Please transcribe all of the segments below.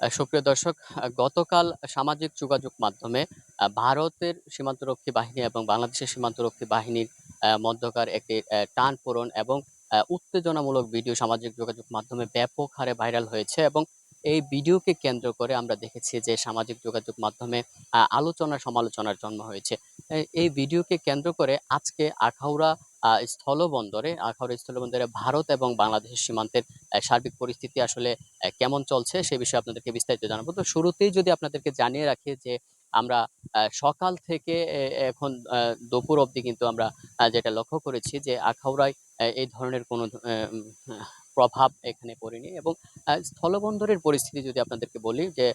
সুপ্রিয় দর্শক গতকাল সামাজিক যোগাযোগ মাধ্যমে ভারতের সীমান্তরক্ষী বাহিনী এবং বাংলাদেশের সীমান্তরক্ষী বাহিনীর মধ্যকার একটি টান পূরণ এবং উত্তেজনামূলক ভিডিও সামাজিক যোগাযোগ মাধ্যমে ব্যাপক হারে ভাইরাল হয়েছে এবং এই ভিডিওকে কেন্দ্র করে আমরা দেখেছি যে সামাজিক যোগাযোগ মাধ্যমে আলোচনা সমালোচনার জন্ম হয়েছে। এই- ভিডিওকে কেন্দ্র করে আজকে আখাউড়া স্থলবন্দরে আখাউড়া স্থলবন্দরে ভারত এবং বাংলাদেশের সীমান্তের সার্বিক পরিস্থিতি আসলে কেমন চলছে সে বিষয়ে আপনাদেরকে বিস্তারিত জানাব। তো শুরুতেই যদি আপনাদেরকে জানিয়ে রাখি যে আমরা সকাল থেকে এখন দুপুর অবধি কিন্তু আমরা যেটা লক্ষ্য করেছি যে আখাউড়ায় এই ধরনের কোনো প্রভাব এখানে পড়েনি এবং স্থলবন্দরের পরিস্থিতি যদি আপনাদেরকে বলি যে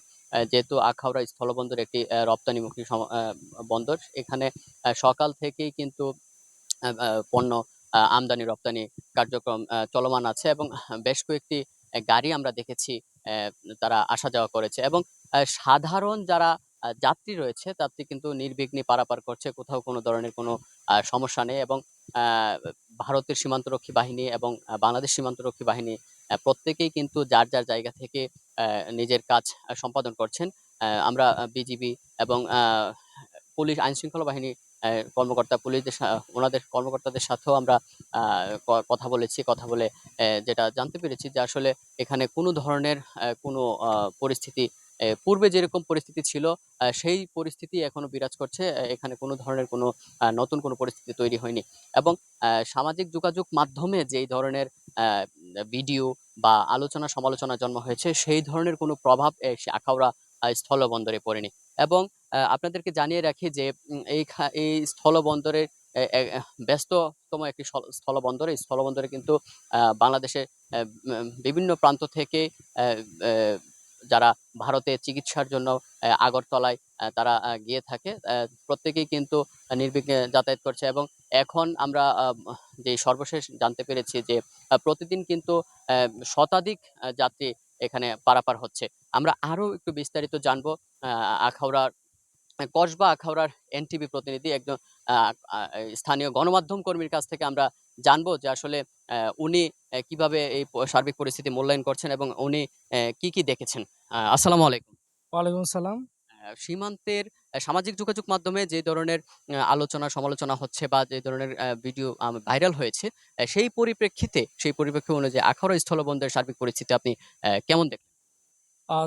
যেহেতু আখাউড়া স্থলবন্দর একটি রপ্তানিমুখী বন্দর, এখানে সকাল থেকেই কিন্তু পণ্য আমদানি, রপ্তানি কার্যক্রম চলমান আছে এবং বেশ কয়েকটি গাড়ি আমরা দেখেছি তারা আসা যাওয়া করেছে এবং সাধারণ যারা যাত্রী রয়েছে যাত্রী কিন্তু নির্বিঘ্নে পারাপার করছে, কোথাও কোনো ধরনের কোনো সমস্যা নেই এবং ভারতের সীমান্তরক্ষী বাহিনী এবং বাংলাদেশ সীমান্তরক্ষী বাহিনী প্রত্যেকেই কিন্তু যার যার জায়গা থেকে নিজের কাজ সম্পাদন করছেন। আমরা বিজিবি এবং পুলিশ আইনশৃঙ্খলা বাহিনী কর্মকর্তা পুলিশদের ওনাদের কর্মকর্তাদের সাথেও আমরা কথা বলেছি, কথা বলে যেটা জানতে পেরেছি যে আসলে এখানে কোনো ধরনের কোনো পরিস্থিতি পূর্বে যেরকম পরিস্থিতি ছিল সেই পরিস্থিতি এখনও বিরাজ করছে এখানে কোনো ধরনের কোনো নতুন কোনো পরিস্থিতি তৈরি হয়নি। এবং সামাজিক যোগাযোগ মাধ্যমে যেই ধরনের ভিডিও বা আলোচনা সমালোচনা জন্ম হয়েছে, সেই ধরনের কোনো প্রভাব আখাউড়া স্থলবন্দরে পড়েনি এবং আপনাদেরকে জানিয়ে রাখি যে এই এই স্থলবন্দরে এ, এ, ব্যস্ততম একটি স্থলবন্দর। এই স্থলবন্দরে কিন্তু বাংলাদেশের বিভিন্ন প্রান্ত থেকে যারা ভারতে চিকিৎসার জন্য আগরতলায় তারা গিয়ে থাকে প্রত্যেকেই কিন্তু নির্বিঘ্নে যাতায়াত করছে। এবং এখন আমরা যে সর্বশেষ জানতে পেরেছি যে প্রতিদিন কিন্তু শতাধিক যাত্রী এখানে পারাপার হচ্ছে। আমরা আরও একটু বিস্তারিত জানব আখাউড়ার, কসবা আখাউড়ার এনটিভি প্রতিনিধি একজন স্থানীয় গণমাধ্যম কর্মীর কাছ থেকে আমরা জানব যে আসলে উনি কীভাবে এই সার্বিক পরিস্থিতি মূল্যায়ন করছেন এবং উনি কি কি দেখেছেন। আসসালামু আলাইকুম। ওয়ালাইকুম সালাম সীমান্তের সামাজিক যোগাযোগ মাধ্যমে যে ধরনের আলোচনা, সমালোচনা হচ্ছে বা যে ধরনের ভিডিও ভাইরাল হয়েছে সেই পরিপ্রেক্ষিতে সেই পরিপ্রেক্ষিতে অনুযায়ী আখাউড়া স্থলবন্দরের সার্বিক পরিস্থিতি আপনি কেমন দেখেন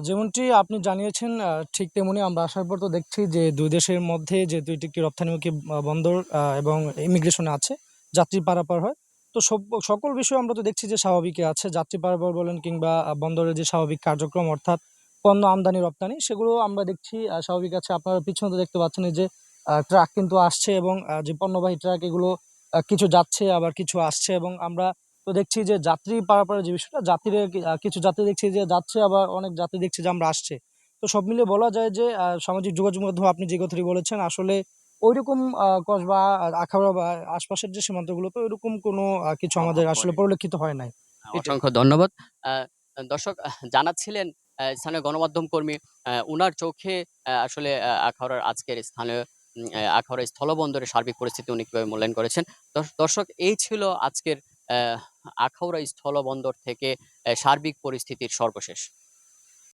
যেমনটি আপনি জানিয়েছেন ঠিক তেমনি আমরা আসার পর তো দেখছি যে দুই দেশের মধ্যে যে দুইটি রপ্তানিমুখী বন্দর এবং ইমিগ্রেশনে আছে, যাত্রী পারাপার হয়। তো সব, সকল বিষয় আমরা তো দেখছি যে স্বাভাবিকই আছে, যাত্রী পারাপার বলেন কিংবা বন্দরের যে স্বাভাবিক কার্যক্রম, অর্থাৎ পণ্য আমদানি রপ্তানি সেগুলো আমরা দেখছি স্বাভাবিক আছে। আপনারা পিছনে দেখতে পাচ্ছেন যে ট্রাক কিন্তু আসছে এবং যে পণ্যবাহী ট্রাক এগুলো কিছু যাচ্ছে আবার কিছু আসছে এবং আমরা তো দেখছি যে যাত্রী পারাপারের যে বিষয়টা যাত্রীরা কিছু যাত্রী দেখছি যে যাচ্ছে আবার অনেক যাত্রী দেখছি যে আমরা আসছে। তো সব মিলিয়ে বলা যায় যে সামাজিক যোগাযোগ মাধ্যমে আপনি যে কথাটি বলেছেন আসলে ওইরকম কসবা আহ, আখাউড়া বা আশপাশের যে সীমান্তগুলো তো ওইরকম কোনো কিছু আমাদের আসলে। পরিলক্ষিত হয় নাই। অসংখ্য ধন্যবাদ। দর্শক জানাচ্ছিলেন স্থানীয় গণমাধ্যম কর্মী উনার চোখে আসলে আখাউড়ার আজকের স্থানীয় আখাউড়া স্থলবন্দরের সার্বিক পরিস্থিতি উনি কীভাবে মূল্যায়ন করেছেন। দর্শক, এই ছিল আজকের আখাউড়া স্থলবন্দর থেকে সার্বিক পরিস্থিতির সর্বশেষ।